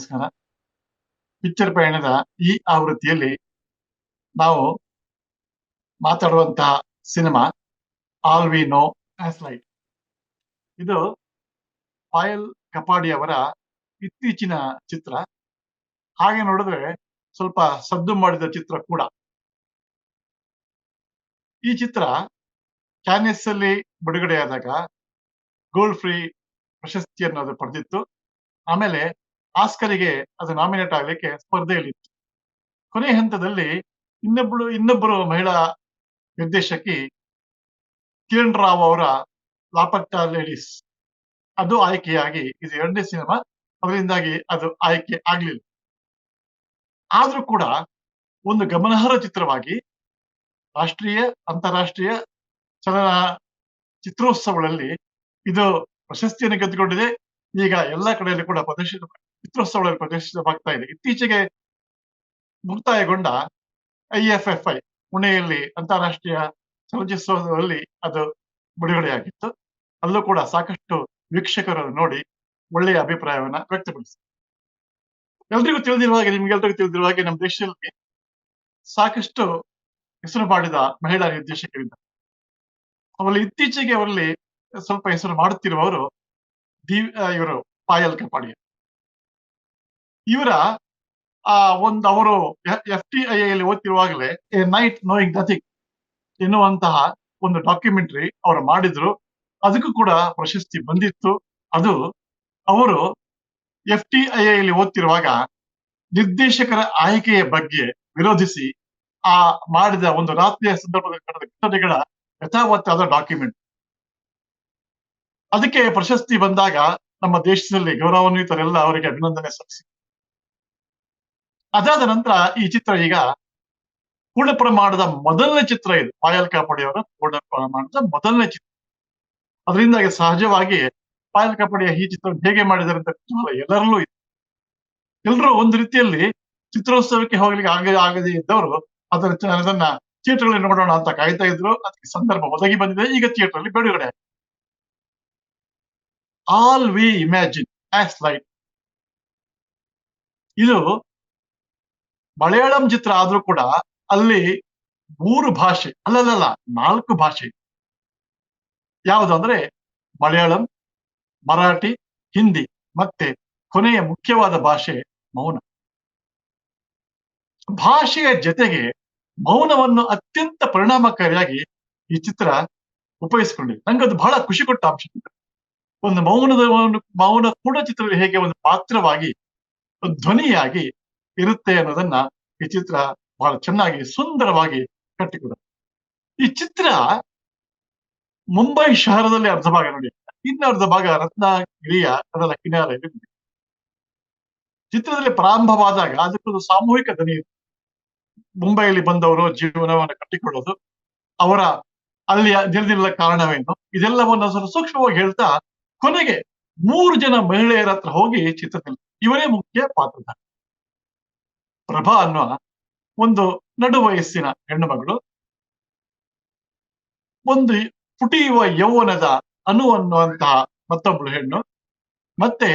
ನಮಸ್ಕಾರ. ಪಿಕ್ಚರ್ ಪಯಣದ ಈ ಆವೃತ್ತಿಯಲ್ಲಿ ನಾವು ಮಾತಾಡುವಂತಹ cinema all we know light ಇದು ಪಾಯಲ್ ಕಪಾಡಿ ಅವರ ಇತ್ತೀಚಿನ ಚಿತ್ರ. ಹಾಗೆ ನೋಡಿದ್ರೆ ಸ್ವಲ್ಪ ಸದ್ದು ಮಾಡಿದ ಚಿತ್ರ ಕೂಡ. ಈ ಚಿತ್ರ ಕ್ಯಾನೆಸ್ ಅಲ್ಲಿ ಬಿಡುಗಡೆಯಾದಾಗ ಗೋಲ್ಡ್ ಫ್ರೀ ಪ್ರಶಸ್ತಿಯನ್ನು ಅದು ಪಡೆದಿತ್ತು. ಆಮೇಲೆ ಆಸ್ಕರಿಗೆ ಅದು ನಾಮಿನೇಟ್ ಆಗ್ಲಿಕ್ಕೆ ಸ್ಪರ್ಧೆಯಲ್ಲಿತ್ತು. ಕೊನೆ ಹಂತದಲ್ಲಿ ಇನ್ನೊಬ್ಳು, ಇನ್ನೊಬ್ಬರು ಮಹಿಳಾ ನಿರ್ದೇಶಕಿ ಕಿರಣ್ ರಾವ್ ಅವರ ಲಾಪಟ್ಟ ಲೇಡೀಸ್ ಅದು ಆಯ್ಕೆಯಾಗಿ, ಇದು ಎರಡನೇ ಸಿನಿಮಾ, ಅದರಿಂದಾಗಿ ಅದು ಆಯ್ಕೆ ಆಗ್ಲಿಲ್ಲ. ಆದ್ರೂ ಕೂಡ ಒಂದು ಗಮನಾರ್ಹ ಚಿತ್ರವಾಗಿ ರಾಷ್ಟ್ರೀಯ, ಅಂತಾರಾಷ್ಟ್ರೀಯ ಚಲನ ಚಿತ್ರೋತ್ಸವಗಳಲ್ಲಿ ಇದು ಪ್ರಶಸ್ತಿಯನ್ನು ಗೆದ್ದುಕೊಂಡಿದೆ. ಈಗ ಎಲ್ಲಾ ಕಡೆಯಲ್ಲಿ ಕೂಡ ಪ್ರದರ್ಶಿತ ಚಿತ್ರೋತ್ಸವಗಳಲ್ಲಿ ಪ್ರದರ್ಶಿತವಾಗ್ತಾ ಇದೆ. ಇತ್ತೀಚೆಗೆ ಮುಕ್ತಾಯಗೊಂಡ ಐ ಎಫ್ ಎಫ್ ಐ, ಪುಣೆಯಲ್ಲಿ ಅಂತಾರಾಷ್ಟ್ರೀಯ ಚಲನಚಿತ್ರೋತ್ಸವದಲ್ಲಿ ಅದು ಬಿಡುಗಡೆಯಾಗಿತ್ತು. ಅಲ್ಲೂ ಕೂಡ ಸಾಕಷ್ಟು ವೀಕ್ಷಕರು ನೋಡಿ ಒಳ್ಳೆಯ ಅಭಿಪ್ರಾಯವನ್ನ ವ್ಯಕ್ತಪಡಿಸಿದರು. ಎಲ್ರಿಗೂ ತಿಳಿದಿರುವ ಹಾಗೆ ನಿಮ್ಗೆಲ್ರಿಗೂ ತಿಳಿದಿರುವ ಹಾಗೆ ನಮ್ಮ ದೇಶದಲ್ಲಿ ಸಾಕಷ್ಟು ಹೆಸರು ಮಾಡಿದ ಮಹಿಳಾ ನಿರ್ದೇಶಕರಿಂದ ಅವರಲ್ಲಿ ಇತ್ತೀಚೆಗೆ ಅವರಲ್ಲಿ ಸ್ವಲ್ಪ ಹೆಸರು ಮಾಡುತ್ತಿರುವವರು ದಿ ಇವರು, ಪಾಯಲ್ ಕಪಾಡಿ ಇವರ, ಆ, ಒಂದು ಅವರು ಎಫ್ ಟಿ ಐ ಅಲ್ಲಿ ಓದ್ತಿರುವಾಗಲೇ, ಎ ನೈಟ್ ನೋಯಿಂಗ್ ನಥಿಂಗ್ ಎನ್ನುವಂತಹ ಒಂದು ಡಾಕ್ಯುಮೆಂಟರಿ ಅವರು ಮಾಡಿದ್ರು. ಅದಕ್ಕೂ ಕೂಡ ಪ್ರಶಸ್ತಿ ಬಂದಿತ್ತು. ಅದು ಅವರು ಎಫ್ ಟಿ ಐ ಅಲ್ಲಿ ಓದ್ತಿರುವಾಗ ನಿರ್ದೇಶಕರ ಆಯ್ಕೆಯ ಬಗ್ಗೆ ವಿರೋಧಿಸಿ, ಆ, ಮಾಡಿದ ಒಂದು ರಾತ್ರಿಯ ಸಂದರ್ಭದಲ್ಲಿ ನಡೆದ ಘಟನೆಗಳ ಯಥಾವತ್ತಾದ ಡಾಕ್ಯುಮೆಂಟ್. ಅದಕ್ಕೆ ಪ್ರಶಸ್ತಿ ಬಂದಾಗ ನಮ್ಮ ದೇಶದಲ್ಲಿ ಗೌರವಾನ್ವಿತರೆಲ್ಲ ಅವರಿಗೆ ಅಭಿನಂದನೆ ಸಲ್ಲಿಸಿ ಅದಾದ ನಂತರ ಈ ಚಿತ್ರ ಈಗ ಪೂರ್ಣ ಪ್ರಮಾಣದ ಮೊದಲನೇ ಚಿತ್ರ ಇದು. ಪಾಯಲ್ ಕಾಪಾಡಿಯವರ ಪೂರ್ಣ ಪ್ರಮಾಣದ ಮೊದಲನೇ ಚಿತ್ರ. ಅದರಿಂದಾಗಿ ಸಹಜವಾಗಿ ಪಾಯಲ್ ಕಾಪಡಿಯ ಈ ಚಿತ್ರ ಹೇಗೆ ಮಾಡಿದ್ದಾರೆ ಅಂತ ಕುತೂಹಲ ಎಲ್ಲರಲ್ಲೂ ಇದೆ. ಎಲ್ಲರೂ ಒಂದು ರೀತಿಯಲ್ಲಿ ಚಿತ್ರೋತ್ಸವಕ್ಕೆ ಹೋಗ್ಲಿಕ್ಕೆ ಆಗದೆ ಆಗದೇ ಇದ್ದವರು ಅದರ ಅದನ್ನ ಥಿಯೇಟರ್ ನೋಡೋಣ ಅಂತ ಕಾಯ್ತಾ ಇದ್ರು. ಅದಕ್ಕೆ ಸಂದರ್ಭ ಒದಗಿ ಬಂದಿದೆ. ಈಗ ಥಿಯೇಟರ್ ಅಲ್ಲಿ ಬಿಡುಗಡೆ all we imagine as light ಇದು ಮಲಯಾಳಂ ಚಿತ್ರ ಆದ್ರೂ ಕೂಡ ಅಲ್ಲಿ ಮೂರು ಭಾಷೆ ಅಲ್ಲಲ್ಲ ನಾಲ್ಕು ಭಾಷೆ. ಯಾವುದು ಅಂದ್ರೆ ಮಲಯಾಳಂ, ಮರಾಠಿ, ಹಿಂದಿ ಮತ್ತೆ ಕೊನೆಯ ಮುಖ್ಯವಾದ ಭಾಷೆ ಮೌನ. ಭಾಷೆಯ ಜೊತೆಗೆ ಮೌನವನ್ನು ಅತ್ಯಂತ ಪರಿಣಾಮಕಾರಿಯಾಗಿ ಈ ಚಿತ್ರ ಉಪಯೋಗಿಸಿಕೊಂಡಿದೆ. ನಂಗೆ ಅದು ಬಹಳ ಖುಷಿ ಕೊಟ್ಟ ಅಂಶ ಒಂದು ಮೌನದ ಮೌನ ಕೂಡ ಚಿತ್ರದಲ್ಲಿ ಹೇಗೆ ಒಂದು ಪಾತ್ರವಾಗಿ ಧ್ವನಿಯಾಗಿ ಇರುತ್ತೆ ಅನ್ನೋದನ್ನ ಈ ಚಿತ್ರ ಬಹಳ ಚೆನ್ನಾಗಿ ಸುಂದರವಾಗಿ ಕಟ್ಟಿಕೊಡ ಈ ಚಿತ್ರ ಮುಂಬೈ ಶಹರದಲ್ಲಿ ಅರ್ಧ ಭಾಗ ನೋಡಿ. ಇನ್ನು ಅರ್ಧ ಭಾಗ ರತ್ನಗಿರಿಯ ಅದರ ಕಿನಾರೆಯಲ್ಲಿ ಚಿತ್ರದಲ್ಲಿ ಪ್ರಾರಂಭವಾದಾಗ ಅದಕ್ಕೊಂದು ಸಾಮೂಹಿಕ ಧ್ವನಿ ಮುಂಬೈಯಲ್ಲಿ ಬಂದವರು ಜೀವನವನ್ನು ಕಟ್ಟಿಕೊಳ್ಳೋದು. ಅವರ ಅಲ್ಲಿ ನಿರ್ದಿಲ್ಲ ಕಾರಣವೇನು? ಇದೆಲ್ಲವನ್ನು ಸ್ವಲ್ಪ ಸೂಕ್ಷ್ಮವಾಗಿ ಹೇಳ್ತಾ ಕೊನೆಗೆ ಮೂರು ಜನ ಮಹಿಳೆಯರ ಹತ್ರ ಹೋಗಿ ಚಿತ್ರದಲ್ಲಿ ಇವರೇ ಮುಖ್ಯ ಪಾತ್ರಧಾರ. ಪ್ರಭಾ ಅನ್ನುವ ಒಂದು ನಡು ವಯಸ್ಸಿನ ಹೆಣ್ಣು ಮಗಳು ಒಂದು ಪುಟಿಯುವ ಯೌವನದ ಅನು ಅನ್ನುವಂತಹ ಮತ್ತೊಬ್ಬಳು ಹೆಣ್ಣು. ಮತ್ತೆ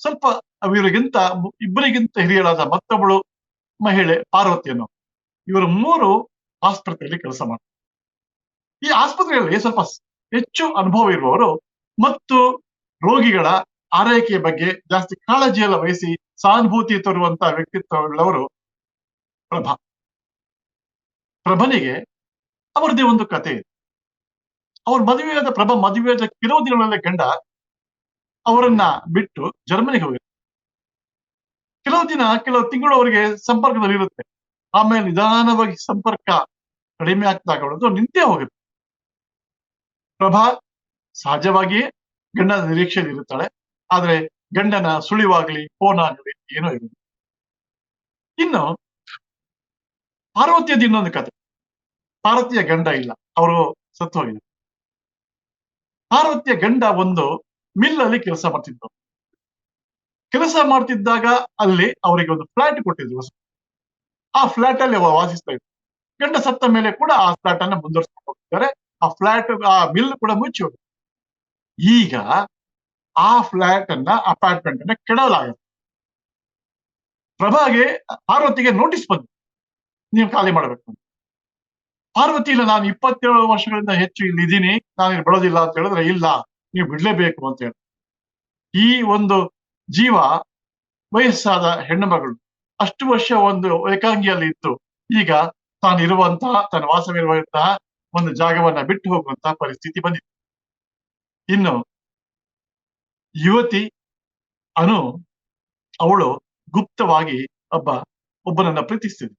ಸ್ವಲ್ಪ ಇವರಿಗಿಂತ ಇಬ್ಬರಿಗಿಂತ ಹಿರಿಯಳಾದ ಮತ್ತೊಬ್ಬಳು ಮಹಿಳೆ ಪಾರ್ವತಿಯನ್ನು ಇವರು ಮೂರು ಆಸ್ಪತ್ರೆಯಲ್ಲಿ ಕೆಲಸ ಮಾಡ್ತಾರೆ ಈ ಆಸ್ಪತ್ರೆಯಲ್ಲಿ ಸ್ವಲ್ಪ ಹೆಚ್ಚು ಅನುಭವ ಇರುವವರು ಮತ್ತು ರೋಗಿಗಳ ಆರೈಕೆಯ ಬಗ್ಗೆ ಜಾಸ್ತಿ ಕಾಳಜಿಯೆಲ್ಲ ವಹಿಸಿ ಸಹಾನುಭೂತಿ ತರುವಂತಹ ವ್ಯಕ್ತಿತ್ವವುಳ್ಳವರು ಪ್ರಭಾ. ಪ್ರಭನಿಗೆ ಅವರದೇ ಒಂದು ಕತೆ ಇದೆ. ಅವ್ರ ಮದುವೆಯಾದ ಪ್ರಭಾ ಮದುವೆಯಾದ ಕೆಲವು ದಿನಗಳಲ್ಲೇ ಗಂಡ ಅವರನ್ನ ಬಿಟ್ಟು ಜರ್ಮನಿಗೆ ಹೋಗಿರ್ತಾರೆ ಕೆಲವು ದಿನ, ಕೆಲವು ತಿಂಗಳು ಅವರಿಗೆ ಸಂಪರ್ಕದಲ್ಲಿ ಇರುತ್ತೆ. ಆಮೇಲೆ ನಿಧಾನವಾಗಿ ಸಂಪರ್ಕ ಕಡಿಮೆ ಆಗ್ತಾ ಕೊಡೋದು ನಿಂತೇ ಹೋಗುತ್ತೆ. ಪ್ರಭಾ ಸಹಜವಾಗಿಯೇ ಗಂಡನ ನಿರೀಕ್ಷೆಯಲ್ಲಿ ಇರುತ್ತಾಳೆ. ಆದ್ರೆ ಗಂಡನ ಸುಳಿವಾಗ್ಲಿ ಫೋನ್ ಆಗಲಿ ಏನೋ ಇರಲಿ ಇನ್ನು ಪಾರ್ವತಿಯದ ಇನ್ನೊಂದು ಕತೆ. ಪಾರ್ವತಿಯ ಗಂಡ ಇಲ್ಲ, ಅವರು ಸತ್ತು ಹೋಗಿದ್ದಾರೆ ಪಾರ್ವತಿಯ ಗಂಡ ಒಂದು ಮಿಲ್ ಅಲ್ಲಿ ಕೆಲಸ ಮಾಡ್ತಿದ್ದರು ಕೆಲಸ ಮಾಡ್ತಿದ್ದಾಗ ಅಲ್ಲಿ ಅವರಿಗೆ ಒಂದು ಫ್ಲಾಟ್ ಕೊಟ್ಟಿದ್ರು. ಆ ಫ್ಲಾಟ್ ಅಲ್ಲಿ ವಾಸಿಸ್ತಾ ಇದ್ರು. ಗಂಡ ಸತ್ತ ಮೇಲೆ ಕೂಡ ಆ ಫ್ಲಾಟ್ ಅನ್ನ ಮುಂದುವರ್ಸ್ಕೊಂಡು ಹೋಗ್ತಿದ್ದಾರೆ. ಆ ಫ್ಲಾಟ್ ಆ ಮಿಲ್ ಕೂಡ ಮುಚ್ಚಿ ಈಗ ಆ ಫ್ಲಾಟ್ ಅನ್ನ ಅಪಾರ್ಟ್ಮೆಂಟ್ ಅನ್ನ ಕೆಡಲಾಗುತ್ತೆ ಪ್ರಭಾಗೆ ಪಾರ್ವತಿಗೆ ನೋಟಿಸ್ ಬಂತು. ನೀವು ಖಾಲಿ ಮಾಡಬೇಕು ಪಾರ್ವತಿ, ಇಲ್ಲ, ನಾನು ಇಪ್ಪತ್ತೇಳು ವರ್ಷಗಳಿಂದ ಹೆಚ್ಚು ಇಲ್ಲಿ ಇದ್ದೀನಿ. ನಾನು ಇಲ್ಲಿ ಬಿಡೋದಿಲ್ಲ ಅಂತ ಹೇಳಿದ್ರೆ, ಇಲ್ಲ, ನೀವು ಬಿಡ್ಲೇಬೇಕು ಅಂತ ಹೇಳಿ. ಈ ಒಂದು ಜೀವ ವಯಸ್ಸಾದ ಹೆಣ್ಣು ಮಗಳು ಅಷ್ಟು ವರ್ಷ ಒಂದು ಏಕಾಂಗಿಯಲ್ಲಿ ಇತ್ತು ಈಗ ತಾನು ಇರುವಂತಹ ತನ್ನ ವಾಸವಿರುವಂತಹ ಒಂದು ಜಾಗವನ್ನ ಬಿಟ್ಟು ಹೋಗುವಂತಹ ಪರಿಸ್ಥಿತಿ ಬಂದಿದೆ. ಇನ್ನು ಯುವತಿ, ಅನು, ಅವಳು ಗುಪ್ತವಾಗಿ ಒಬ್ಬ, ಒಬ್ಬನನ್ನ ಪ್ರೀತಿಸ್ತಿದ್ದ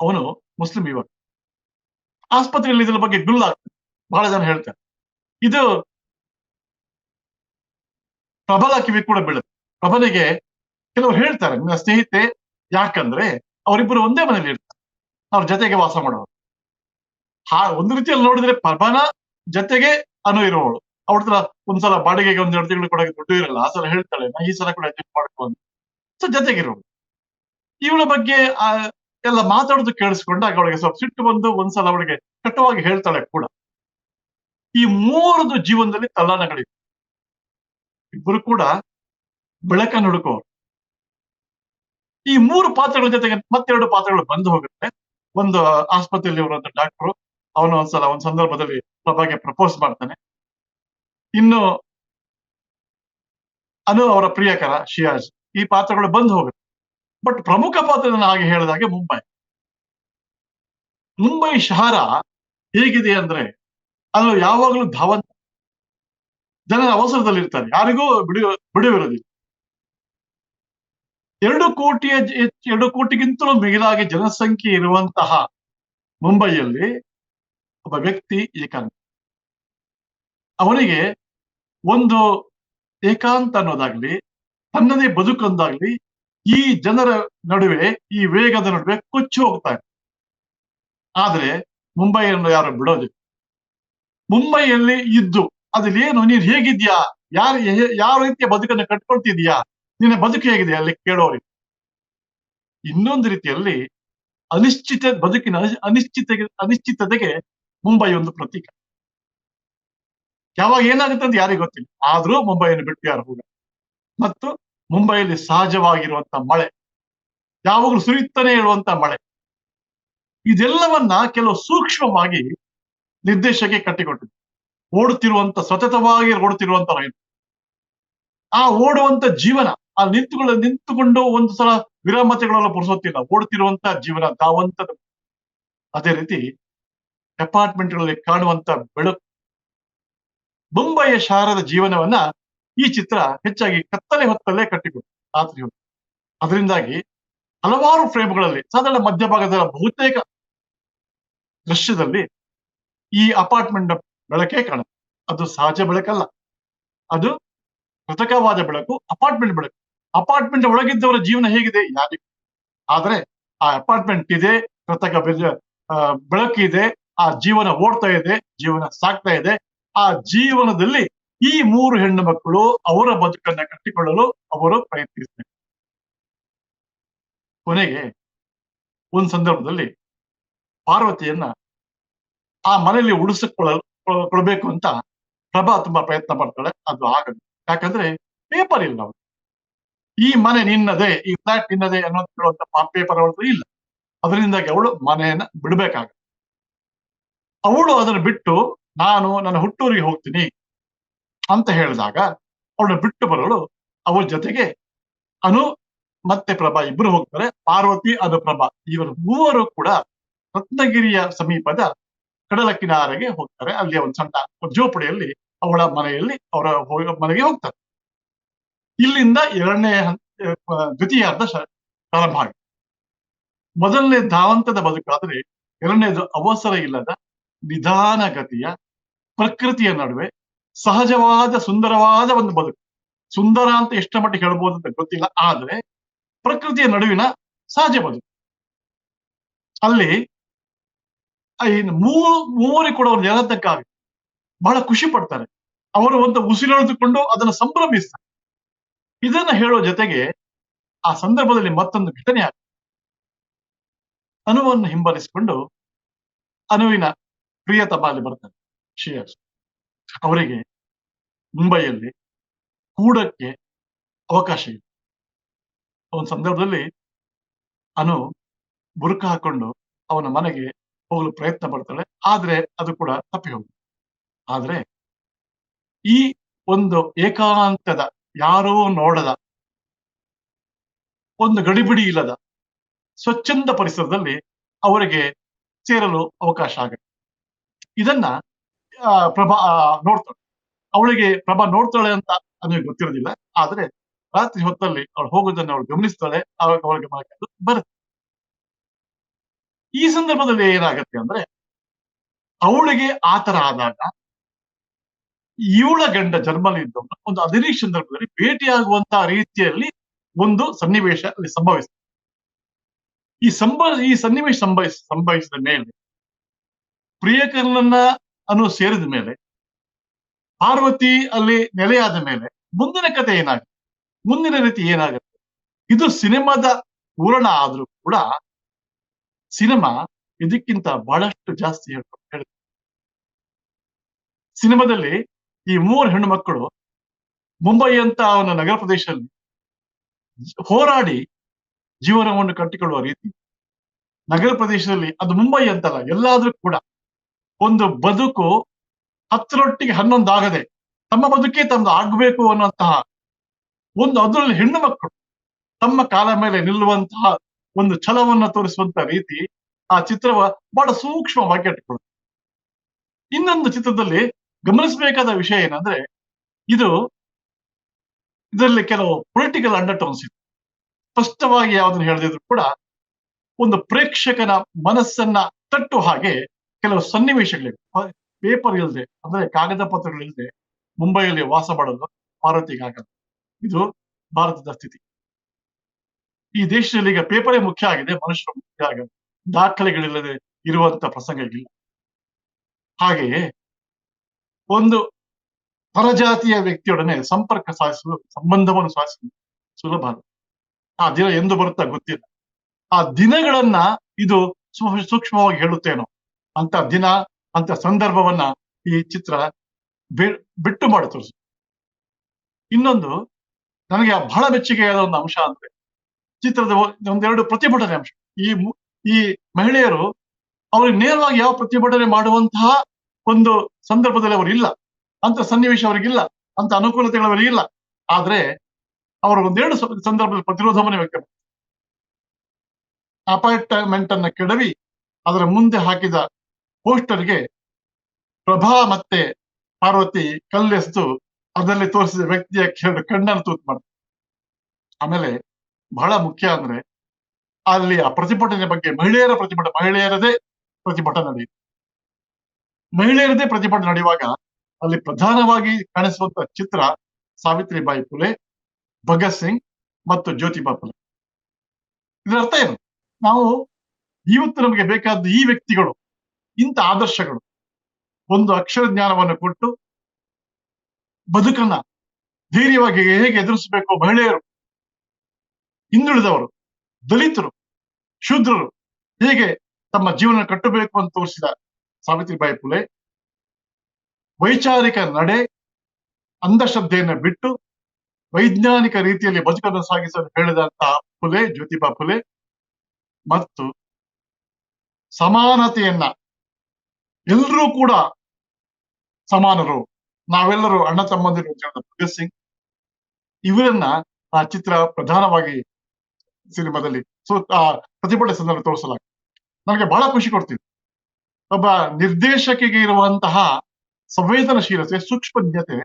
ಅವನು ಮುಸ್ಲಿಂ ಯುವಕ. ಆಸ್ಪತ್ರೆಯಲ್ಲಿ ಇದರ ಬಗ್ಗೆ ಗುಲ್ಲಾಗ್ತದೆ ಬಹಳ ಜನ ಹೇಳ್ತಾರೆ. ಇದು ಪ್ರಬಲ ಕಿವಿ ಕೂಡ ಬೀಳುತ್ತೆ. ಪ್ರಬಲಿಗೆ ಕೆಲವರು ಹೇಳ್ತಾರೆ, ನನ್ನ ಸ್ನೇಹಿತೆ ಯಾಕಂದ್ರೆ ಅವರಿಬ್ಬರು ಒಂದೇ ಮನೆಯಲ್ಲಿ ಇರ್ತಾರೆ. ಅವ್ರ ಜೊತೆಗೆ ವಾಸ ಮಾಡೋರು. ಹಾ, ಒಂದು ರೀತಿಯಲ್ಲಿ ನೋಡಿದ್ರೆ ಪ್ರಬಲ, ಜೊತೆಗೆ ಅನು ಇರುವವಳು. ಅವ್ರ ಒಂದ್ಸಲ ಬಾಡಿಗೆಗೆ ಒಂದ್ ಎರಡು ತಿಂಗಳು ಕೊಡಕ್ಕೆ ದುಡ್ಡು ಇರಲ್ಲ, ಆ ಸಲ ಹೇಳ್ತಾಳೆ, ನಾ ಈ ಸಲ ಕೂಡ ಅಡ್ಜಸ್ಟ್ ಮಾಡ್ಕೊ ಅಂತ. ಸೊ ಜೊತೆಗಿರೋಳು ಇವಳ ಬಗ್ಗೆ, ಆ, ಎಲ್ಲ ಮಾತಾಡೋದು ಕೇಳಿಸ್ಕೊಂಡಾಗ ಅವಳಿಗೆ ಸ್ವಲ್ಪ ಸಿಟ್ಟು ಬಂದು ಒಂದ್ಸಲ ಅವಳಿಗೆ ಕಟ್ಟುವಾಗಿ ಹೇಳ್ತಾಳೆ ಕೂಡ. ಈ ಮೂರದು ಜೀವನದಲ್ಲಿ ತಲ್ಲಣಗಳಿವೆ. ಇಬ್ಬರು ಕೂಡ ಬೆಳಕನ್ನು ಹುಡುಕೋ ಈ ಮೂರು ಪಾತ್ರಗಳ ಜೊತೆಗೆ ಮತ್ತೆರಡು ಪಾತ್ರಗಳು ಬಂದು ಹೋಗುತ್ತೆ. ಒಂದು ಆಸ್ಪತ್ರೆಯಲ್ಲಿ ಇರುವಂತ ಡಾಕ್ಟರ್, ಅವನು ಒಂದ್ಸಲ ಒಂದ್ ಸಂದರ್ಭದಲ್ಲಿ ಪ್ರಭಾಗೆ ಪ್ರಪೋಸ್ ಮಾಡ್ತಾನೆ. ಇನ್ನು ಅನು ಅವರ ಪ್ರಿಯಕರ ಶಿಯಾಜ್, ಈ ಪಾತ್ರಗಳು ಬಂದು ಹೋಗುತ್ತೆ ಬಟ್ ಪ್ರಮುಖ ಪಾತ್ರ ನಾನು ಹಾಗೆ ಹೇಳಿದಾಗೆ ಮುಂಬೈ. ಮುಂಬೈ ಶಹರ ಹೇಗಿದೆ ಅಂದ್ರೆ ಅದು ಯಾವಾಗಲೂ ಧಾವಂತ ಜನರ ಅವಸರದಲ್ಲಿ ಇರ್ತಾರೆ ಯಾರಿಗೂ ಬಿಡುವ ಬಿಡುವಿರೋದಿಲ್ಲ. ಎರಡು ಕೋಟಿಯ ಎರಡು ಕೋಟಿಗಿಂತಲೂ ಮಿಗಿಲಾಗಿ ಜನಸಂಖ್ಯೆ ಇರುವಂತಹ ಮುಂಬೈಯಲ್ಲಿ ಒಬ್ಬ ವ್ಯಕ್ತಿ ಏಕಾಂತ ಅವನಿಗೆ ಒಂದು ಏಕಾಂತ ಅನ್ನೋದಾಗ್ಲಿ, ತನ್ನದೇ ಬದುಕೊಂದಾಗ್ಲಿ ಈ ಜನರ ನಡುವೆ, ಈ ವೇಗದ ನಡುವೆ ಕೊಚ್ಚಿ ಹೋಗ್ತಾ ಇದೆ ಆದ್ರೆ ಮುಂಬೈಯನ್ನು ಯಾರು ಬಿಡೋದಿಲ್ಲ ಮುಂಬೈಯಲ್ಲಿ ಇದ್ದು, ಅದ್ರಲ್ಲಿ ಏನು, ನೀನ್ ಹೇಗಿದ್ಯಾ? ಯಾರು ಯಾವ ರೀತಿಯ ಬದುಕನ್ನು ಕಟ್ಕೊಳ್ತಿದ್ಯಾ? ನಿನ್ನ ಬದುಕು ಹೇಗಿದೆ ಅಲ್ಲಿ ಕೇಳೋರಿ ಇನ್ನೊಂದು ರೀತಿಯಲ್ಲಿ ಅನಿಶ್ಚಿತ ಬದುಕಿನ ಅನಿಶ್- ಅನಿಶ್ಚಿತ, ಅನಿಶ್ಚಿತತೆಗೆ ಮುಂಬೈ ಒಂದು ಪ್ರತೀಕ. ಯಾವಾಗ ಏನಾಗುತ್ತೆ ಅಂತ ಯಾರಿಗೂ ಗೊತ್ತಿಲ್ಲ. ಆದ್ರೂ ಮುಂಬೈಯನ್ನು ಬಿಟ್ಟು ಯಾರು ಹೋಗ ಮತ್ತು ಮುಂಬೈಯಲ್ಲಿ ಸಹಜವಾಗಿರುವಂತ ಮಳೆ, ಯಾವಾಗಲೂ ಸುರಿಯುತ್ತಾನೆ ಇರುವಂತ ಮಳೆ, ಇದೆಲ್ಲವನ್ನ ಕೆಲವು ಸೂಕ್ಷ್ಮವಾಗಿ ನಿರ್ದೇಶಕ್ಕೆ ಕಟ್ಟಿಕೊಟ್ಟಿದೆ ಓಡುತ್ತಿರುವಂತ, ಸತತವಾಗಿ ಓಡುತ್ತಿರುವಂತ ರೈತರು ಆ ಓಡುವಂತ ಜೀವನ, ಆ ನಿಂತುಗಳ, ನಿಂತುಕೊಂಡು ಒಂದು ಸಲ ವಿರಾಮತೆಗಳೆಲ್ಲ ಪುರುಸೊತ್ತಿಲ್ಲ. ಓಡುತ್ತಿರುವಂತ ಜೀವನ ಧಾವಂತದ. ಅದೇ ರೀತಿ, ಅಪಾರ್ಟ್ಮೆಂಟ್ಗಳಲ್ಲಿ ಕಾಣುವಂತ ಬೆಳಕು ಮುಂಬೈಯ ಶಾರದ ಜೀವನವನ್ನ ಈ ಚಿತ್ರ ಹೆಚ್ಚಾಗಿ ಕತ್ತಲೆ ಹೊತ್ತಲ್ಲೇ ಕಟ್ಟಿಕೊಟ್ಟು ರಾತ್ರಿ ಹೊತ್ತು ಅದರಿಂದಾಗಿ ಹಲವಾರು ಫ್ರೇಮ್ಗಳಲ್ಲಿ, ಸಾಧಾರಣ ಮಧ್ಯಭಾಗದ ಬಹುತೇಕ ದೃಶ್ಯದಲ್ಲಿ ಈ ಅಪಾರ್ಟ್ಮೆಂಟ್ ಬೆಳಕೇ ಕಾಣುತ್ತೆ. ಅದು ಸಹಜ ಬೆಳಕಲ್ಲ. ಅದು ಕೃತಕವಾದ ಬೆಳಕು, ಅಪಾರ್ಟ್ಮೆಂಟ್ ಬೆಳಕು. ಅಪಾರ್ಟ್ಮೆಂಟ್ ಒಳಗಿದ್ದವರ ಜೀವನ ಹೇಗಿದೆ? ಯಾರಿಗೂ ಆದ್ರೆ ಆ ಅಪಾರ್ಟ್ಮೆಂಟ್ ಇದೆ, ಕೃತಕ ಬೆಳಕಿದೆ ಆ ಜೀವನ ಓಡ್ತಾ ಇದೆ, ಜೀವನ ಸಾಕ್ತಾ ಇದೆ. ಆ ಜೀವನದಲ್ಲಿ ಈ ಮೂರು ಹೆಣ್ಣು ಮಕ್ಕಳು ಅವರ ಬದುಕನ್ನ ಕಟ್ಟಿಕೊಳ್ಳಲು ಅವರು ಪ್ರಯತ್ನಿಸ್ತಾರೆ ಕೊನೆಗೆ ಒಂದು ಸಂದರ್ಭದಲ್ಲಿ ಪಾರ್ವತಿಯನ್ನ ಆ ಮನೆಯಲ್ಲಿ ಉಳಿಸಿಕೊಳ್ಳಬೇಕು ಅಂತ ಪ್ರಭಾ ತುಂಬಾ ಪ್ರಯತ್ನ ಪಡ್ತಾಳೆ. ಅದು ಆಗದು. ಯಾಕಂದ್ರೆ ಪೇಪರ್ ಇಲ್ಲ ಅವರು ಈ ಮನೆ ನಿನ್ನದೇ, ಈ ಫ್ಲಾಟ್ ನಿನ್ನದೇ ಅನ್ನೋದು ಹೇಳುವಂತ ಪೇಪರ್ ಅವಳು ಇಲ್ಲ. ಅದರಿಂದಾಗಿ ಅವಳು ಮನೆಯನ್ನ ಬಿಡ್ಬೇಕಾಗ ಅವಳು ಅದನ್ನು ಬಿಟ್ಟು ನಾನು ನನ್ನ ಹುಟ್ಟೂರಿಗೆ ಹೋಗ್ತೀನಿ ಅಂತ ಹೇಳಿದಾಗ ಅವಳನ್ನ ಬಿಟ್ಟು ಬರಲು ಅವಳ ಜೊತೆಗೆ ಅನು ಮತ್ತೆ ಪ್ರಭಾ ಇಬ್ರು ಹೋಗ್ತಾರೆ. ಪಾರ್ವತಿ, ಅದು ಪ್ರಭಾ. ಇವರು ಮೂವರು ಕೂಡ ರತ್ನಗಿರಿಯ ಸಮೀಪದ ಕಡಲ ಕಿನಾರೆಗೆ ಹೋಗ್ತಾರೆ. ಅಲ್ಲಿ ಒಂದು ಸಣ್ಣ ಜೋಪಡಿಯಲ್ಲಿ ಅವಳ ಮನೆಯಲ್ಲಿ ಅವರ ಮನೆಗೆ ಹೋಗ್ತಾರೆ. ಇಲ್ಲಿಂದ ಎರಡನೇ ದ್ವಿತೀಯಾರ್ಧ ಪ್ರಾರಂಭ ಆಗುತ್ತೆ ಮೊದಲನೇ ಧಾವಂತದ ಬದುಕಾದ್ರೆ ಎರಡನೇದು ಅವಸರ ಇಲ್ಲದ ನಿಧಾನಗತಿಯ ಪ್ರಕೃತಿಯ ನಡುವೆ ಸಹಜವಾದ, ಸುಂದರವಾದ ಒಂದು ಬದುಕು. ಸುಂದರ ಅಂತ ಎಷ್ಟರ ಮಟ್ಟಿಗೆ ಹೇಳ್ಬೋದು ಅಂತ ಗೊತ್ತಿಲ್ಲ, ಆದ್ರೆ ಪ್ರಕೃತಿಯ ನಡುವಿನ ಸಹಜ ಬದುಕು. ಅಲ್ಲಿ ಆ ಮೂ ಮೂರು ಕೂಡ ಒಂದು ನೆಲದಕ್ಕಾಗಿ ಬಹಳ ಖುಷಿ ಪಡ್ತಾರೆ. ಅವರು ಒಂದು ಉಸಿರೆಳೆದುಕೊಂಡು ಅದನ್ನು ಸಂಭ್ರಮಿಸ್ತಾರೆ. ಇದನ್ನ ಹೇಳೋ ಜೊತೆಗೆ ಆ ಸಂದರ್ಭದಲ್ಲಿ ಮತ್ತೊಂದು ಘಟನೆ ಆಗುತ್ತೆ ಅನುವನ್ನು ಹಿಂಬಾಲಿಸಿಕೊಂಡು ಅನುವಿನ ಪ್ರಿಯತ ಬಾಲಿ ಬರ್ತಾರೆ. ಶಿಯಾಸ್ ಅವರಿಗೆ ಮುಂಬೈಯಲ್ಲಿ ಕೂಡಕ್ಕೆ ಅವಕಾಶ ಇದೆ. ಅವನ ಸಂದರ್ಭದಲ್ಲಿ ಅನು ಬುರುಕ ಹಾಕೊಂಡು ಅವನ ಮನೆಗೆ ಹೋಗಲು ಪ್ರಯತ್ನ ಪಡ್ತಾಳೆ, ಆದ್ರೆ ಅದು ಕೂಡ ತಪ್ಪಿ ಹೋಗುತ್ತೆ ಆದ್ರೆ ಈ ಒಂದು ಏಕಾಂತದ ಯಾರೋ ನೋಡದ, ಒಂದು ಗಡಿಬಿಡಿ ಇಲ್ಲದ ಸ್ವಚ್ಛಂದ ಪರಿಸರದಲ್ಲಿ ಅವರಿಗೆ ಸೇರಲು ಅವಕಾಶ ಆಗುತ್ತೆ. ಇದನ್ನ ಪ್ರಭಾ ನೋಡ್ತಾಳೆ. ಅವಳಿಗೆ ಪ್ರಭಾ ನೋಡ್ತಾಳೆ ಅಂತ ನನಗೆ ಗೊತ್ತಿರೋದಿಲ್ಲ. ಆದ್ರೆ ರಾತ್ರಿ ಹೊತ್ತಲ್ಲಿ ಅವಳು ಹೋಗೋದನ್ನ ಅವಳು ಗಮನಿಸ್ತಾಳೆ. ಅವಾಗ ಅವಳಿಗೆ ಬರುತ್ತೆ. ಈ ಸಂದರ್ಭದಲ್ಲಿ ಏನಾಗತ್ತೆ ಅಂದ್ರೆ, ಅವಳಿಗೆ ಆತರ ಆದಾಗ ಇವಳ ಗಂಡ ಜರ್ಮನಿ ಇದ್ದವನು ಒಂದು ಅದೇ ಸಂದರ್ಭದಲ್ಲಿ ಭೇಟಿಯಾಗುವಂತಹ ರೀತಿಯಲ್ಲಿ ಒಂದು ಸನ್ನಿವೇಶ ಅಲ್ಲಿ ಸಂಭವಿಸ್ತದೆ ಈ ಸಂಭ, ಈ ಸನ್ನಿವೇಶ ಸಂಭವಿಸ, ಸಂಭವಿಸಿದ ಮೇಲೆ ಪ್ರಿಯಕರನನ್ನ ಅನ್ನು ಸೇರಿದ ಮೇಲೆ, ಪಾರ್ವತಿ ಅಲ್ಲಿ ನೆಲೆಯಾದ ಮೇಲೆ ಮುಂದಿನ ಕಥೆ ಏನಾಗುತ್ತೆ ಮುಂದಿನ ರೀತಿ ಏನಾಗುತ್ತೆ? ಇದು ಸಿನಿಮಾದ ಪೂರಣ ಆದ್ರೂ ಕೂಡ ಸಿನಿಮಾ ಇದಕ್ಕಿಂತ ಬಹಳಷ್ಟು ಜಾಸ್ತಿ ಹೇಳ್ಕೊಂಡು ಸಿನಿಮಾದಲ್ಲಿ ಈ ಮೂವರು ಹೆಣ್ಣು ಮಕ್ಕಳು ಮುಂಬೈ ಅಂತ ಅವನ ನಗರ ಪ್ರದೇಶದಲ್ಲಿ ಹೋರಾಡಿ ಜೀವನವನ್ನು ಕಟ್ಟಿಕೊಳ್ಳುವ ರೀತಿ, ನಗರ ಪ್ರದೇಶದಲ್ಲಿ ಅದು ಮುಂಬೈ ಅಂತಲ್ಲ, ಎಲ್ಲಾದ್ರೂ ಕೂಡ ಒಂದು ಬದುಕು ಹತ್ತರೊಟ್ಟಿಗೆ ಹನ್ನೊಂದಾಗದೆ ತಮ್ಮ ಬದುಕೇ ತಮ್ಮದು ಆಗ್ಬೇಕು ಅನ್ನುವಂತಹ ಒಂದು ಅದರಲ್ಲಿ ಹೆಣ್ಣು ಮಕ್ಕಳು ತಮ್ಮ ಕಾಲ ಮೇಲೆ ನಿಲ್ಲುವಂತಹ ಒಂದು ಛಲವನ್ನ ತೋರಿಸುವಂತ ರೀತಿ ಆ ಚಿತ್ರವ ಬಹಳ ಸೂಕ್ಷ್ಮವಾಗಿ ಇಟ್ಕೊಳ್ಳುತ್ತೆ ಇನ್ನೊಂದು ಚಿತ್ರದಲ್ಲಿ ಗಮನಿಸಬೇಕಾದ ವಿಷಯ ಏನಂದ್ರೆ ಇದು ಇದರಲ್ಲಿ ಕೆಲವು ಪೊಲಿಟಿಕಲ್ ಅಂಡರ್ಟೋನ್ಸ್ ಇದೆ. ಸ್ಪಷ್ಟವಾಗಿ ಯಾವುದನ್ನು ಹೇಳದಿದ್ರು ಕೂಡ ಒಂದು ಪ್ರೇಕ್ಷಕನ ಮನಸ್ಸನ್ನ ತಟ್ಟು ಹಾಗೆ ಕೆಲವು ಸನ್ನಿವೇಶಗಳಿವೆ. ಪೇಪರ್ ಇಲ್ಲದೆ ಅಂದ್ರೆ ಕಾಗದ ಪತ್ರಗಳಿಲ್ಲದೆ ಮುಂಬೈಯಲ್ಲಿ ವಾಸ ಮಾಡಲು ಪಾರ್ವತಿಗಾಗಲ್ಲ ಇದು ಭಾರತದ ಸ್ಥಿತಿ. ಈ ದೇಶದಲ್ಲಿ ಈಗ ಪೇಪರೇ ಮುಖ್ಯ ಆಗಿದೆ, ಮನುಷ್ಯರು ಮುಖ್ಯ ಆಗಲ್ಲ. ದಾಖಲೆಗಳಿಲ್ಲದೆ ಇರುವಂತ ಪ್ರಸಂಗ ಇಲ್ಲ ಹಾಗೆಯೇ ಒಂದು ಪರಜಾತಿಯ ವ್ಯಕ್ತಿಯೊಡನೆ ಸಂಪರ್ಕ ಸಾಧಿಸಲು, ಸಂಬಂಧವನ್ನು ಸಾಧಿಸಲು ಸುಲಭ ಆ ದಿನ ಎಂದು ಬರುತ್ತಾ ಗೊತ್ತಿಲ್ಲ. ಆ ದಿನಗಳನ್ನ ಇದು ಸೂಕ್ಷ್ಮವಾಗಿ ಹೇಳುತ್ತೇನೋ ಅಂತ ದಿನ, ಅಂತ ಸಂದರ್ಭವನ್ನ ಈ ಚಿತ್ರ ಬಿಟ್ಟು ಮಾಡಿ ತೋರಿಸ ಇನ್ನೊಂದು, ನನಗೆ ಬಹಳ ಮೆಚ್ಚುಗೆಯಾದ ಒಂದು ಅಂಶ ಅಂದ್ರೆ, ಚಿತ್ರದ ಒಂದೆರಡು ಪ್ರತಿಭಟನೆ ಅಂಶ. ಈ ಈ ಮಹಿಳೆಯರು ಅವ್ರಿಗೆ ನೇರವಾಗಿ ಯಾವ ಪ್ರತಿಭಟನೆ ಮಾಡುವಂತಹ ಒಂದು ಸಂದರ್ಭದಲ್ಲಿ ಅವರು ಇಲ್ಲ. ಅಂತ ಸನ್ನಿವೇಶ ಅವರಿಗಿಲ್ಲ ಅಂತ ಅನುಕೂಲತೆಗಳು ಅವರಿಗಿಲ್ಲ ಆದ್ರೆ, ಅವರು ಒಂದೆರಡು ಸಂದರ್ಭದಲ್ಲಿ ಪ್ರತಿರೋಧವನ್ನು ವ್ಯಕ್ತ ಅಪಾರ್ಟ್ಮೆಂಟ್ ಅನ್ನ ಕೆಡವಿ, ಅದರ ಮುಂದೆ ಹಾಕಿದ ಪೋಸ್ಟರ್ಗೆ ಪ್ರಭಾ ಮತ್ತೆ ಪಾರ್ವತಿ ಕಲ್ಲೆಸ್ತು ಅದರಲ್ಲಿ ತೋರಿಸಿದ ವ್ಯಕ್ತಿಯ ಎರಡು ಕಣ್ಣನ್ನು ತೂತು ಮಾಡ್ತಾರೆ. ಆಮೇಲೆ ಬಹಳ ಮುಖ್ಯ ಅಂದ್ರೆ ಅಲ್ಲಿ ಆ ಪ್ರತಿಭಟನೆ ಬಗ್ಗೆ ಮಹಿಳೆಯರ ಪ್ರತಿಭಟನೆ, ಮಹಿಳೆಯರದೇ ಪ್ರತಿಭಟನೆ ನಡೆಯಿತು ಮಹಿಳೆಯರದೇ ಪ್ರತಿಭಟನೆ ನಡೆಯುವಾಗ ಅಲ್ಲಿ ಪ್ರಧಾನವಾಗಿ ಕಾಣಿಸುವಂತ ಚಿತ್ರ ಸಾವಿತ್ರಿಬಾಯಿ ಫುಲೆ, ಭಗತ್ ಸಿಂಗ್ ಮತ್ತು ಜ್ಯೋತಿಬಾ ಫುಲೆ. ಇದರ ಅರ್ಥ ಏನು? ನಾವು ಇವತ್ತು ನಮಗೆ ಬೇಕಾದ ಈ ವ್ಯಕ್ತಿಗಳು ಇಂಥ ಆದರ್ಶಗಳು. ಒಂದು ಅಕ್ಷರ ಜ್ಞಾನವನ್ನು ಕೊಟ್ಟು ಬದುಕನ್ನ ಧೈರ್ಯವಾಗಿ ಹೇಗೆ ಎದುರಿಸಬೇಕು ಮಹಿಳೆಯರು, ಹಿಂದುಳಿದವರು, ದಲಿತರು, ಶೂದ್ರರು ಹೇಗೆ ತಮ್ಮ ಜೀವನ ಕಟ್ಟಬೇಕು ಅಂತ ತೋರಿಸಿದ ಸಾವಿತ್ರಿಬಾಯಿ ಫುಲೆ, ವೈಚಾರಿಕ ನಡೆ, ಅಂಧಶ್ರದ್ಧೆಯನ್ನು ಬಿಟ್ಟು ವೈಜ್ಞಾನಿಕ ರೀತಿಯಲ್ಲಿ ಬದುಕನ್ನು ಸಾಗಿಸಲು ಹೇಳಿದಂತಹ ಫುಲೆ, ಜ್ಯೋತಿಬಾ ಫುಲೆ, ಮತ್ತು ಸಮಾನತೆಯನ್ನ ಎಲ್ಲರೂ ಕೂಡ ಸಮಾನರು. ನಾವೆಲ್ಲರೂ ಅಣ್ಣ ತಮ್ಮಂದಿರು ಅಂತ ಭಗತ್ ಸಿಂಗ್ ಇವರನ್ನ ಆ ಚಿತ್ರ ಪ್ರಧಾನವಾಗಿ ಸಿನಿಮಾದಲ್ಲಿ ಸೊ ಪ್ರತಿಭಟನೆ ಸಂದರ್ಭ ತೋರಿಸಲಾಗಿದೆ. ನನಗೆ ಬಹಳ ಖುಷಿ ಕೊಡ್ತೀವಿ ಒಬ್ಬ ನಿರ್ದೇಶಕಿಗೆ ಇರುವಂತಹ ಸಂವೇದನಶೀಲತೆ, ಸೂಕ್ಷ್ಮಜ್ಞತೆ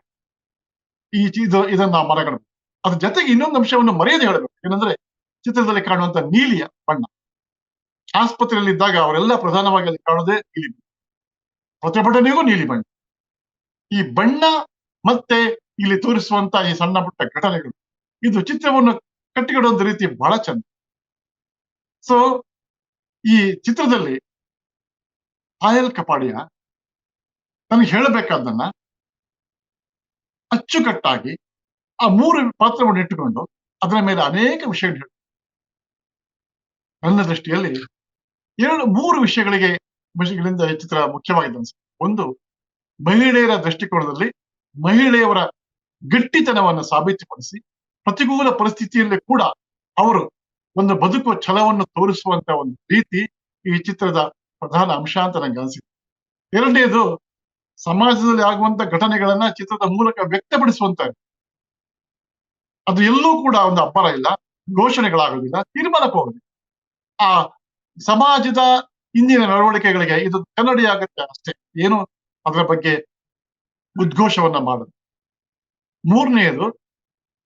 ಈ ಇದು, ಇದನ್ನ ಮರಗಣಬೇಕು ಅದ್ರ ಜೊತೆಗೆ ಇನ್ನೊಂದು ಅಂಶವನ್ನು ಮರೆಯದೆ ಹೇಳಬೇಕು. ಏನಂದ್ರೆ ಚಿತ್ರದಲ್ಲಿ ಕಾಣುವಂತ ನೀಲಿಯ ಬಣ್ಣ. ಆಸ್ಪತ್ರೆಯಲ್ಲಿ ಇದ್ದಾಗ ಅವರೆಲ್ಲ ಪ್ರಧಾನವಾಗಿ ಅಲ್ಲಿ ಕಾಣೋದೇ ನೀಲಿ. ಪ್ರತಿಭಟನೆಗೂ ನೀಲಿ ಬಣ್ಣ. ಈ ಬಣ್ಣ ಮತ್ತೆ ಇಲ್ಲಿ ತೋರಿಸುವಂತ ಈ ಸಣ್ಣ ಪುಟ್ಟ ಘಟನೆಗಳು. ಇದು ಚಿತ್ರವನ್ನು ಕಟ್ಟಿಕೊಡುವಂತ ರೀತಿ ಬಹಳ ಚೆಂದ. ಸೊ ಈ ಚಿತ್ರದಲ್ಲಿ ಆಯಲ್ ಕಪಾಡಿಯ ನನಗೆ ಹೇಳಬೇಕಾದನ್ನ ಅಚ್ಚುಕಟ್ಟಾಗಿ ಆ ಮೂರು ಪಾತ್ರವನ್ನು ಇಟ್ಟುಕೊಂಡು ಅದರ ಮೇಲೆ ಅನೇಕ ವಿಷಯಗಳು ಹೇಳ. ನನ್ನ ದೃಷ್ಟಿಯಲ್ಲಿ ಎರಡು, ಮೂರು ವಿಷಯಗಳಿಗೆ ವಿಷಯಗಳಿಂದ ಈ ಚಿತ್ರ ಮುಖ್ಯವಾಗಿದೆ ಅನ್ಸುತ್ತೆ ಒಂದು, ಮಹಿಳೆಯರ ದೃಷ್ಟಿಕೋನದಲ್ಲಿ ಮಹಿಳೆಯವರ ಗಟ್ಟಿತನವನ್ನು ಸಾಬೀತುಪಡಿಸಿ ಪ್ರತಿಕೂಲ ಪರಿಸ್ಥಿತಿಯಲ್ಲಿ ಕೂಡ ಅವರು ಒಂದು ಬದುಕುವ ಛಲವನ್ನು ತೋರಿಸುವಂತ ಒಂದು ರೀತಿ ಈ ಚಿತ್ರದ ಪ್ರಧಾನ ಅಂಶ ಅಂತ ನಂಗೆ ಅನಿಸಿದೆ. ಎರಡನೇದು, ಸಮಾಜದಲ್ಲಿ ಆಗುವಂತ ಘಟನೆಗಳನ್ನ ಚಿತ್ರದ ಮೂಲಕ ವ್ಯಕ್ತಪಡಿಸುವಂತ ಅದು ಎಲ್ಲೂ ಕೂಡ ಒಂದು ಅಬ್ಬರ ಇಲ್ಲ, ಘೋಷಣೆಗಳಾಗೋದಿಲ್ಲ, ತೀರ್ಮಾನಕ್ಕೆ ಹೋಗೋದಿಲ್ಲ. ಆ ಸಮಾಜದ ಇಂದಿನ ನಡವಳಿಕೆಗಳಿಗೆ ಇದು ಕನ್ನಡಿ ಆಗುತ್ತೆ ಅಷ್ಟೇ. ಏನು? ಅದರ ಬಗ್ಗೆ ಉದ್ಘೋಷವನ್ನ ಮಾಡುದು. ಮೂರನೆಯದು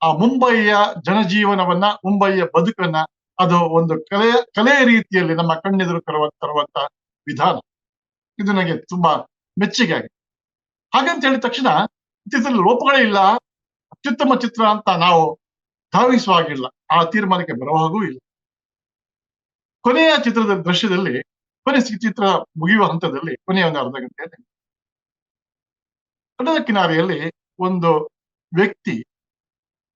ಆ ಮುಂಬಯಿಯ ಜನಜೀವನವನ್ನ, ಮುಂಬಯಿಯ ಬದುಕನ್ನ, ಅದು ಒಂದು ಕಲೆಯ ಕಲೆಯ ರೀತಿಯಲ್ಲಿ ನಮ್ಮ ಕಣ್ಣೆದುರು ತರುವ, ತರುವಂತ ವಿಧಾನ. ಇದು ನನಗೆ ತುಂಬಾ ಮೆಚ್ಚುಗೆ ಆಗಿದೆ. ಹಾಗಂತ ಹೇಳಿದ ತಕ್ಷಣ ಚಿತ್ರದಲ್ಲಿ ಲೋಪಗಳೇ ಇಲ್ಲ. ಅತ್ಯುತ್ತಮ ಚಿತ್ರ ಅಂತ ನಾವು ಧಾವಿಸುವಾಗಿಲ್ಲ. ಆ ತೀರ್ಮಾನಕ್ಕೆ ಬರುವ ಹಾಗೂ ಇಲ್ಲ. ಕೊನೆಯ ಚಿತ್ರದ ದೃಶ್ಯದಲ್ಲಿ ಕೊನೆ ಚಿತ್ರ ಮುಗಿಯುವ ಹಂತದಲ್ಲಿ ಕೊನೆಯ ಒಂದು ಅರ್ಧ ಗಂಟೆಯಲ್ಲಿ ಕಡಲ ಕಿನಾರೆಯಲ್ಲಿ ಒಂದು ವ್ಯಕ್ತಿ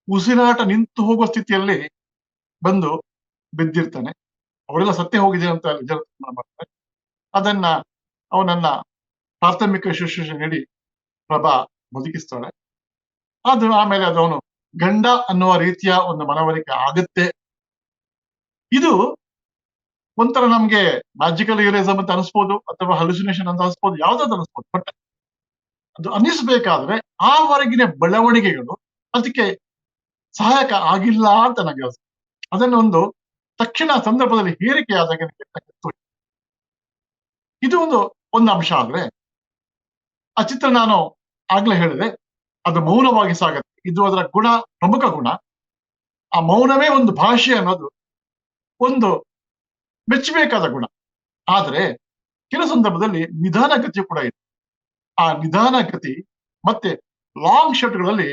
ಉಸಿರಾಟ ನಿಂತು ಹೋಗುವ ಸ್ಥಿತಿಯಲ್ಲಿ ಬಂದು ಬಿದ್ದಿರ್ತಾನೆ. ಅವರೆಲ್ಲ ಸತ್ಯ ಹೋಗಿದೆ ಅಂತ ತೀರ್ಮಾನ ಮಾಡ್ತಾರೆ. ಅದನ್ನ ಅವನನ್ನ ಪ್ರಾಥಮಿಕ ಶುಶ್ರೂಷೆ ನೀಡಿ ಪ್ರಭಾ ಬದುಕಿಸ್ತಾಳೆ. ಅದು ಆಮೇಲೆ ಅದು ಅವನು ಗಂಡ ಅನ್ನುವ ರೀತಿಯ ಒಂದು ಮನವರಿಕೆ ಆಗುತ್ತೆ. ಇದು ಒಂಥರ ನಮ್ಗೆ ಮ್ಯಾಜಿಕಲ್ ರಿಯಲಿಸಮ್ ಅಂತ ಅನಿಸ್ಬೋದು, ಅಥವಾ ಹಲುಸಿನೇಷನ್ ಅಂತ ಅನಿಸ್ಬೋದು, ಯಾವ್ದಾದ್ರು ಅನಿಸ್ಬೋದು. ಬಟ್ ಅದು ಅನಿಸ್ಬೇಕಾದ್ರೆ ಆ ಹೊರಗಿನ ಬೆಳವಣಿಗೆಗಳು ಅದಕ್ಕೆ ಸಹಾಯಕ ಆಗಿಲ್ಲ ಅಂತ ನನಗೆ ಅನ್ಸುತ್ತೆ. ಅದನ್ನ ಒಂದು ತಕ್ಷಣ ಸಂದರ್ಭದಲ್ಲಿ ಹೇರಿಕೆ ಆದಾಗ ಇದು ಒಂದು ಒಂದು ಅಂಶ ಆದ್ರೆ ಆ ಚಿತ್ರ ನಾನು ಆಗ್ಲೇ ಹೇಳಿದೆ, ಅದು ಮೌನವಾಗಿ ಸಾಗತ್ತೆ. ಇದು ಅದರ ಗುಣ, ಪ್ರಮುಖ ಗುಣ. ಆ ಮೌನವೇ ಒಂದು ಭಾಷೆ ಅನ್ನೋದು ಒಂದು ಮೆಚ್ಚಬೇಕಾದ ಗುಣ. ಆದರೆ, ಕೆಲ ಸಂದರ್ಭದಲ್ಲಿ ನಿಧಾನ ಗತಿ ಕೂಡ ಇದೆ. ಆ ನಿಧಾನ ಗತಿ ಮತ್ತೆ ಲಾಂಗ್ ಶಾಟ್ಗಳಲ್ಲಿ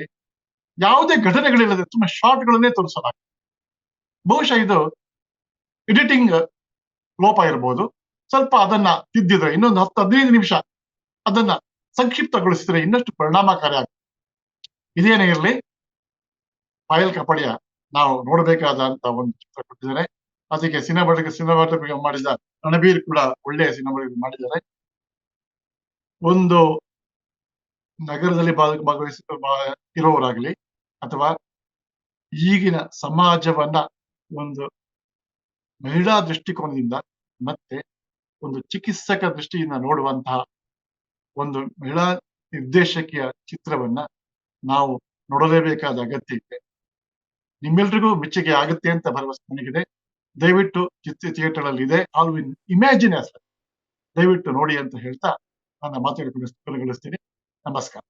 ಯಾವುದೇ ಘಟನೆಗಳಿಲ್ಲದೆ ತುಂಬಾ ಶಾರ್ಟ್ಗಳನ್ನೇ ತೋರಿಸಲಾಗಿದೆ. ಬಹುಶಃ ಇದು ಎಡಿಟಿಂಗ್ ಲೋಪ ಇರಬಹುದು ಸ್ವಲ್ಪ ಅದನ್ನ ತಿದ್ದಿದ್ರೆ, ಇನ್ನೊಂದು ಹತ್ತು ಹದಿನೈದು ನಿಮಿಷ ಅದನ್ನ ಸಂಕ್ಷಿಪ್ತಗೊಳಿಸಿದ್ರೆ ಇನ್ನಷ್ಟು ಪರಿಣಾಮಕಾರಿ ಆಗುತ್ತೆ ಇದೇನೇ ಇರಲಿ ಪಾಯಲ್ ಕಪಡಿಯ ನಾವು ನೋಡಬೇಕಾದಂತ ಒಂದು ಚಿತ್ರ ಕೊಟ್ಟಿದ್ದಾರೆ ಅದಕ್ಕೆ ಸಿನಿಮಾಟಕ ಸಿನಿಮಾಟಕ ಮಾಡಿದ ರಣಬೀರ್ ಕೂಡ ಒಳ್ಳೆಯ ಸಿನಿಮಾ ಮಾಡಿದ್ದಾರೆ. ಒಂದು ನಗರದಲ್ಲಿ ಭಾಗ- ಭಾಗವಹಿಸ ಇರೋರಾಗ್ಲಿ ಅಥವಾ ಈಗಿನ ಸಮಾಜವನ್ನ ಒಂದು ಮಹಿಳಾ ದೃಷ್ಟಿಕೋನದಿಂದ ಮತ್ತೆ ಒಂದು ಚಿಕಿತ್ಸಕ ದೃಷ್ಟಿಯಿಂದ ನೋಡುವಂತಹ ಒಂದು ಮಹಿಳಾ ನಿರ್ದೇಶಕಿಯ ಚಿತ್ರವನ್ನ ನಾವು ನೋಡಲೇಬೇಕಾದ ಅಗತ್ಯ ಇದೆ. ನಿಮ್ಮೆಲ್ರಿಗೂ ಮೆಚ್ಚುಗೆ ಆಗುತ್ತೆ ಅಂತ ಭರವಸೆ ನನಗಿದೆ. ದಯವಿಟ್ಟು ಚಿತ್ರ ಥಿಯೇಟರ್ ಅಲ್ಲಿ ಇದೆ. ಆಲ್ ವಿನ್ ಇಮ್ಯಾಜಿನ್ ದಯವಿಟ್ಟು ನೋಡಿ ಅಂತ ಹೇಳ್ತಾ ನನ್ನ ಮಾತುಗಳನ್ನು ಗಳಿಸ್ತೀನಿ ನಮಸ್ಕಾರ.